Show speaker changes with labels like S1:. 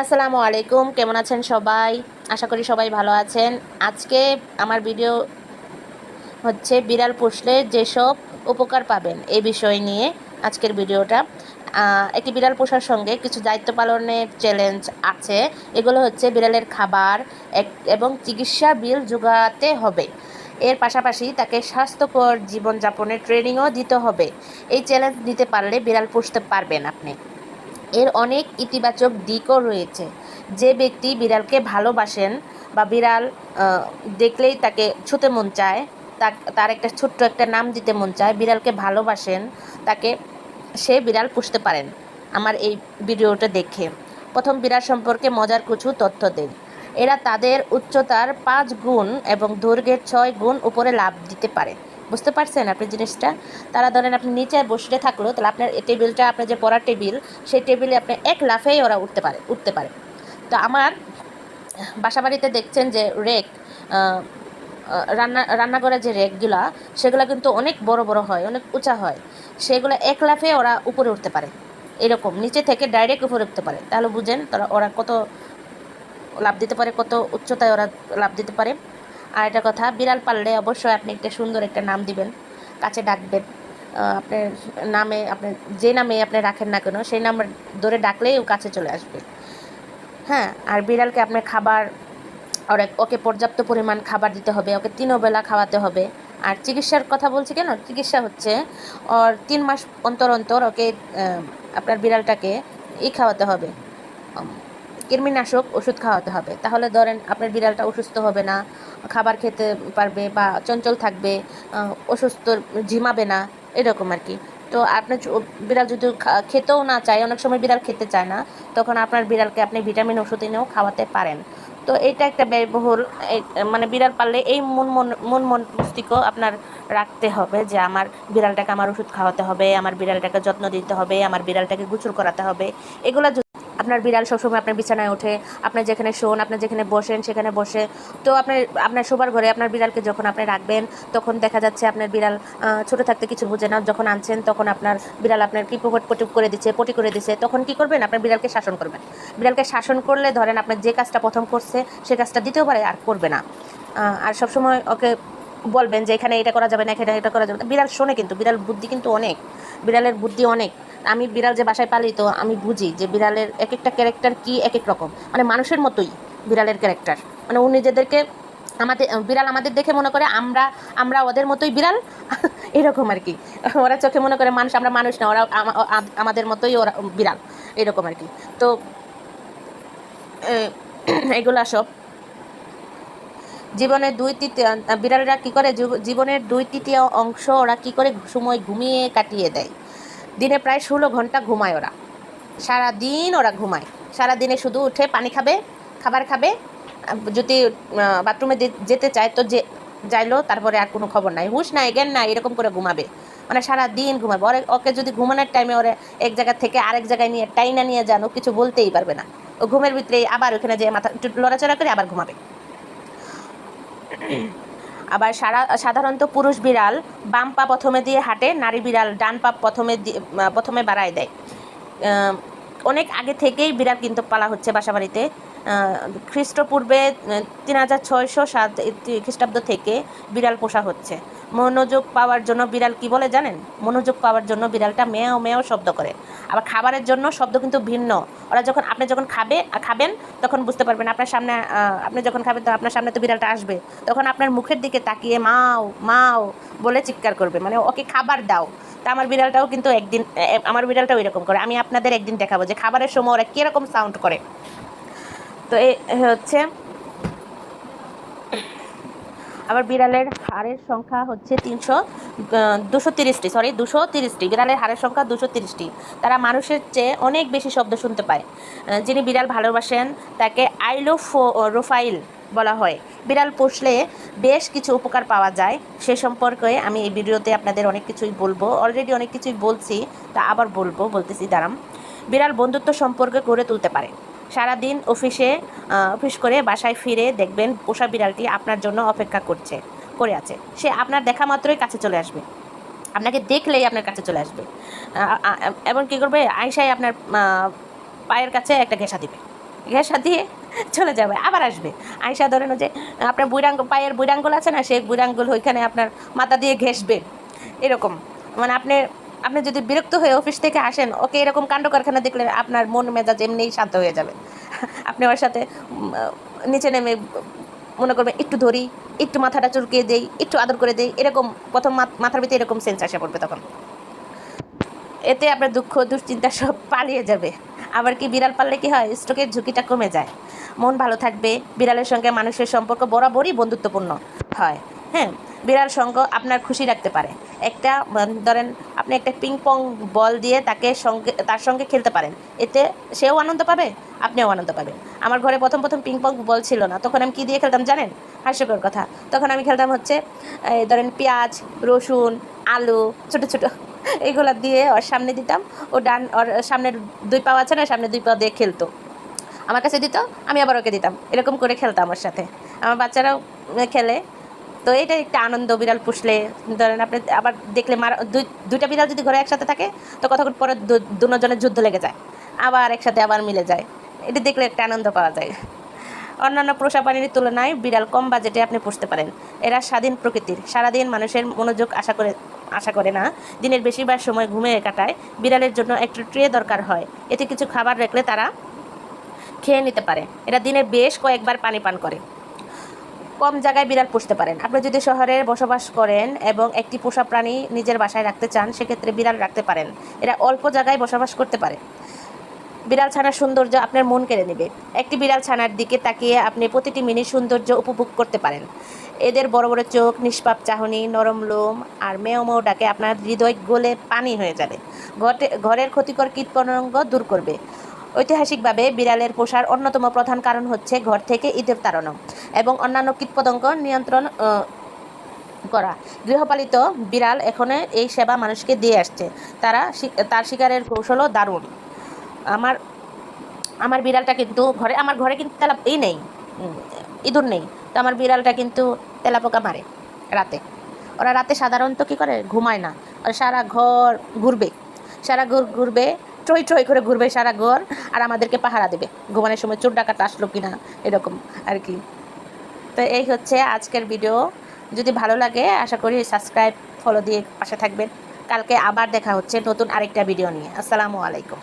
S1: আসসালামু আলাইকুম, কেমন আছেন সবাই? আশা করি সবাই ভালো আছেন। আজকে আমার ভিডিও হচ্ছে বিড়াল পুষলে যেসব উপকার পাবেন এই বিষয় নিয়ে আজকের ভিডিওটা। একটি বিড়াল পোষার সঙ্গে কিছু দায়িত্ব পালনের চ্যালেঞ্জ আছে। এগুলো হচ্ছে বিড়ালের খাবার এবং চিকিৎসা বিল যোগাতে হবে। এর পাশাপাশি তাকে স্বাস্থ্যকর জীবনযাপনের ট্রেনিংও দিতে হবে। এই চ্যালেঞ্জ নিতে পারলে বিড়াল পুষতে পারবেন আপনি। এর অনেক ইতিবাচক দিকও রয়েছে। যে ব্যক্তি বিড়ালকে ভালোবাসেন বা বিড়াল দেখলেই তাকে ছুতে মন চায় তার একটা ছোট্ট একটা নাম দিতে মন চায়, বিড়ালকে ভালোবাসেন, তাকে সে বিড়াল পুষতে পারেন। আমার এই ভিডিওটা দেখে। প্রথম, বিড়াল সম্পর্কে মজার কিছু তথ্য দেই। এরা তাদের উচ্চতার পাঁচ গুণ এবং দৈর্ঘ্যের ছয় গুণ উপরে লাভ দিতে পারে। বুঝতে পারছেন আপনি জিনিসটা? তারা ধরেন আপনি নিচে বসে থাকল, তাহলে আপনার টেবিলটা, আপনার যে পড়ার টেবিল, সেই টেবিলে আপনি এক লাফেই ওরা উঠতে পারে উঠতে পারে। তো আমার বাসাবাড়িতে দেখছেন যে রেক রান্না, রান্নাঘরের যে রেকগুলা, সেগুলো কিন্তু অনেক বড় বড় হয়, অনেক উঁচা হয়। সেগুলো এক লাফে ওরা উপরে উঠতে পারে, এরকম। নিচে থেকে ডাইরেক্ট উপরে উঠতে পারে। তাহলে বুঝেন তারা ওরা কত লাভ দিতে পারে, কত উচ্চতায় ওরা লাভ দিতে পারে। আর একটা কথা, বিড়াল পাললে অবশ্যই আপনি একটা সুন্দর একটা নাম দিবেন, কাছে ডাকবেন। আপনার নামে আপনি যে নামে আপনি রাখেন না কেন, সেই নাম ধরে ডাকলেই ও কাছে চলে আসবে। হ্যাঁ আর বিড়ালকে আপনার খাবার ওরে ওকে পর্যাপ্ত পরিমাণ খাবার দিতে হবে, ওকে তিনও বেলা খাওয়াতে হবে। আর চিকিৎসার কথা বলছি কেন? চিকিৎসা হচ্ছে, ওর তিন মাস অন্তর অন্তর ওকে আপনার বিড়ালটাকে ই খাওয়াতে হবে। কৃমিনাশক ওষুধ খাওয়াতে হবে। তাহলে ধরেন আপনার বিড়ালটা অসুস্থ হবে না, খাবার খেতে পারবে বা চঞ্চল থাকবে অসুস্থ ঝিমাবে না, এরকম আর কি। তো আপনার বিড়াল যদি খেতেও না চায়, অনেক সময় বিড়াল খেতে চায় না, তখন আপনার বিড়ালকে আপনি ভিটামিন ওষুধ এনেও খাওয়াতে পারেন। তো এটা একটা ব্যয়বহুল মানে বিড়াল পাললে এই মন মন মন মন মস্তিষ্ক আপনার রাখতে হবে যে আমার বিড়ালটাকে আমার ওষুধ খাওয়াতে হবে, আমার বিড়ালটাকে যত্ন দিতে হবে, আমার বিড়ালটাকে গুছুর করাতে হবে। এগুলো আপনার বিড়াল সবসময় আপনার বিছানায় ওঠে, আপনার যেখানে শোন আপনার যেখানে বসেন সেখানে বসে। তো আপনার আপনার শোবার ঘরে আপনার বিড়ালকে যখন আপনি রাখবেন, তখন দেখা যাচ্ছে আপনার বিড়াল ছোটো থাকতে কিছু বুঝে না। যখন আনছেন, তখন আপনার বিড়াল আপনার কি পট পটি করে দিচ্ছে পটি করে দিচ্ছে তখন কি করবেন? আপনার বিড়ালকে শাসন করবেন। বিড়ালকে শাসন করলে ধরেন আপনার যে কাজটা প্রথম করছে, সে কাজটা দ্বিতীয় পারে আর করবে না। আর সবসময় ওকে বলবেন যে, এখানে এটা করা যাবে না, এখানে এটা করা যাবে না। বিড়াল শোনে কিন্তু, বিড়াল বুদ্ধি কিন্তু অনেক। বিড়ালের বুদ্ধি অনেক। আমি বিড়াল যে বাসায় পালি তো আমি বুঝি যে বিড়ালের এক একটা ক্যারেক্টার কি এক এক রকম। মানে মানুষের মতোই বিড়ালের ক্যারেক্টার মানে ও নিজেদেরকে আমাদের, বিড়াল আমাদের দেখে মনে করে আমরা আমরা ওদের মতোই বিড়াল। এরকম আর কি। ওরা চোখে মনে করে মানুষ, আমরা মানুষ না, ওরা আমাদের মতোই ওরা বিড়াল। এরকম আর কি। তো এগুলা সব। জীবনের দুই তৃতীয়, বিড়ালরা কী করে? জীবনের দুই তৃতীয় অংশ ওরা কী করে সময় ঘুমিয়ে কাটিয়ে দেয়। দিনে প্রায় ষোলো ঘণ্টা ঘুমায় ওরা। সারা দিন ওরা ঘুমায়। সারা দিনে শুধু উঠে পানি খাবে, খাবার খাবে। যদি বাথরুমে যেতে চায় তো যে, যাইলো, তারপরে আর কোনো খবর নাই। হুশ নাই, জ্ঞান নাই, এরকম করে ঘুমাবে। মানে সারা দিন ঘুমাবে। ওরে, ওকে যদি ঘুমানোর টাইমে ওরে এক জায়গা থেকে আরেক জায়গায় নিয়ে টাইনা নিয়ে যান কিছু বলতেই পারবে না। ও ঘুমের ভিতরে আবার ওখানে যে মাথা লড়াচড়া করে আবার ঘুমাবে। আবার সারা, সাধারণত পুরুষ বিড়াল বাম পা প্রথমে দিয়ে হাঁটে, নারী বিড়াল ডান পা প্রথমে প্রথমে বাড়ায় দেয়। অনেক আগে থেকেই বিড়াল কিন্তু পালা হচ্ছে বাসাবাড়িতে। খ্রিস্টপূর্বে তিন হাজার ছয়শো সাত খ্রিস্টাব্দ থেকে বিড়াল পোষা হচ্ছে। মনোযোগ পাওয়ার জন্য বিড়াল কি বলে জানেন? মনোযোগ পাওয়ার জন্য বিড়ালটা মেয়েও মেয়েও শব্দ করে। আবার খাবারের জন্য শব্দ কিন্তু ভিন্ন। ওরা যখন, আপনি যখন খাবে, খাবেন, তখন বুঝতে পারবেন আপনার সামনে আপনি যখন খাবেন, তো আপনার সামনে তো বিড়ালটা আসবে। তখন আপনার মুখের দিকে তাকিয়ে মাও মাও বলে চিৎকার করবে। মানে ওকে খাবার দাও। তা আমার বিড়ালটাও কিন্তু একদিন আমার বিড়ালটাও এরকম করে। আমি আপনাদের একদিন দেখাবো যে খাবারের সময় ওরা কীরকম সাউন্ড করে। তো এ এ হচ্ছে আবার বিড়ালের হাড়ের সংখ্যা হচ্ছে তিনশো দুশো তিরিশটি সরি দুশো তিরিশটি। বিড়ালের হাড়ের সংখ্যা দুশো তিরিশটি। তারা মানুষের চেয়ে অনেক বেশি শব্দ শুনতে পায়। যিনি বিড়াল ভালোবাসেন, তাকে আইলো রোফাইল বলা হয়। বিড়াল পুষলে বেশ কিছু উপকার পাওয়া যায়। সে সম্পর্কে আমি এই ভিডিওতে আপনাদের অনেক কিছুই বলব। অলরেডি অনেক কিছুই বলছি, তা আবার বলব, বলতেছি দাঁড়াম বিড়াল বন্ধুত্ব সম্পর্কে গড়ে তুলতে পারে। সারাদিন অফিসে অফিস করে বাসায় ফিরে দেখবেন পোষা বিড়ালটি আপনার জন্য অপেক্ষা করছে, করে আছে। সে আপনার দেখা মাত্রই কাছে চলে আসবে। আপনাকে দেখলেই আপনার কাছে চলে আসবে। এবং কী করবে? আয়সায় আপনার পায়ের কাছে একটা ঘেঁষা দিবে। ঘেঁষা দিয়ে চলে যাবে, আবার আসবে। আইসা ধরেন যে, আপনার বুড়াঙ্গ, পায়ের বুড়াঙ্গুল আছে না সেই বুড়াঙ্গুল ওইখানে আপনার মাথা দিয়ে ঘেঁষবে। এরকম। মানে আপনি আপনি যদি বিরক্ত হয়ে অফিস থেকে আসেন, ওকে এরকম কাণ্ড কারখানা দেখলে আপনার মন মেজাজ এমনিই শান্ত হয়ে যাবে। আপনি ওর সাথে নিচে নেমে, মনে করবেন, একটু ধরি, একটু মাথাটা চুলকিয়ে দেই, একটু আদর করে দেই। এরকম প্রথম মাথ- মাথার ভিতরে এরকম সেন্স আসে পড়বে তখন। এতে আপনার দুঃখ, দুশ্চিন্তা সব পালিয়ে যাবে। আবার কি বিড়াল পাললে কি হয়? স্ট্রোকের ঝুঁকিটা কমে যায়। মন ভালো থাকবে, বিড়ালের সঙ্গে মানুষের সম্পর্ক বরাবরই বন্ধুত্বপূর্ণ হয়। হ্যাঁ বিড়াল সঙ্গ আপনার খুশি রাখতে পারে। একটা, ধরেন আপনি একটা পিং পং বল দিয়ে তাকে সঙ্গে, তার সঙ্গে খেলতে পারেন। এতে সেও আনন্দ পাবে, আপনিও আনন্দ পাবেন। আমার ঘরে প্রথম প্রথম পিং পং বল ছিল না। তখন আমি কী দিয়ে খেলতাম জানেন? হাস্যকর কথা। তখন আমি খেলতাম হচ্ছে ধরেন, পেঁয়াজ, রসুন, আলু, ছোটো ছোটো, এগুলা দিয়ে ওর সামনে দিতাম। ও ডান, ওর সামনের দুই পা আছে না সামনে দুই পা দিয়ে খেলতো। আমার কাছে দিত, আমি আবার ওকে দিতাম। এরকম করে খেলতাম ওর সাথে। আমার বাচ্চারাও খেলে। তো এটা একটা আনন্দ, বিড়াল পুষলে। ধরেন আপনি আবার দেখলে মার, দুই, দুইটা বিড়াল যদি ঘরে একসাথে থাকে, তো কতক্ষণ পরে দুজনের যুদ্ধ লেগে যায়। আবার একসাথে আবার মিলে যায়। এটা দেখলে একটা আনন্দ পাওয়া যায়। অন্যান্য পোষা প্রাণীর তুলনায় বিড়াল কম বাজেটে আপনি পুষতে পারেন। এরা স্বাধীন প্রকৃতির। সারাদিন মানুষের মনোযোগ আশা করে আশা করে না। দিনের বেশিরভাগ সময় ঘুমিয়ে কাটায়। বিড়ালের জন্য একটু ট্রে দরকার হয়। এতে কিছু খাবার রাখলে তারা খেয়ে নিতে পারে। এরা দিনে বেশ কয়েকবার পানি পান করে। কম জায়গায় বিড়াল পুষতে পারেন। আপনি যদি শহরে বসবাস করেন এবং একটি পোষা প্রাণী নিজের বাসায় রাখতে চান, সেক্ষেত্রে বিড়াল রাখতে পারেন। এরা অল্প জায়গায় বসবাস করতে পারে। বিড়াল ছানার সৌন্দর্য আপনার মন কেড়ে নেবে। একটি বিড়াল ছানার দিকে তাকিয়ে আপনি প্রতিটি মিনিট সৌন্দর্য উপভোগ করতে পারেন। এদের বড় বড় চোখ, নিষ্পাপ চাহনি, নরম লোম আর মেও মেও ডাকে আপনার হৃদয় গলে পানি হয়ে যাবে। ঘটে ঘরের ক্ষতিকর কীটপতঙ্গ দূর করবে। ঐতিহাসিকভাবে বিড়ালের পোষার অন্যতম প্রধান কারণ হচ্ছে ঘর থেকে ঈদের তাড়ানো এবং অন্যান্য কীটপতঙ্গ নিয়ন্ত্রণ করা। গৃহপালিত বিড়াল এখনও এই সেবা মানুষকে দিয়ে আসছে। তারা তার শিকারের কৌশলও দারুণ। আমার আমার বিড়ালটা কিন্তু ঘরে, আমার ঘরে কিন্তু তেলা এই নেই ইঁদুর নেই। তো আমার বিড়ালটা কিন্তু তেলাপোকা মারে রাতে। ওরা রাতে সাধারণত কী করে? ঘুমায় না। ওরা সারা ঘর ঘুরবে। সারা ঘর, ঘুরবে ট্রই ট্রই করে ঘুরবে সারা ঘর আর আমাদেরকে পাহারা দেবে। ঘুমানোর সময় চোর ডাকাটা আসলো কি না এরকম আর কি। তো এই হচ্ছে আজকের ভিডিও যদি ভালো লাগে, আশা করি সাবস্ক্রাইব ফলো দিয়ে পাশে থাকবেন। কালকে আবার দেখা হচ্ছে নতুন আরেকটা ভিডিও নিয়ে। আসসালামু আলাইকুম।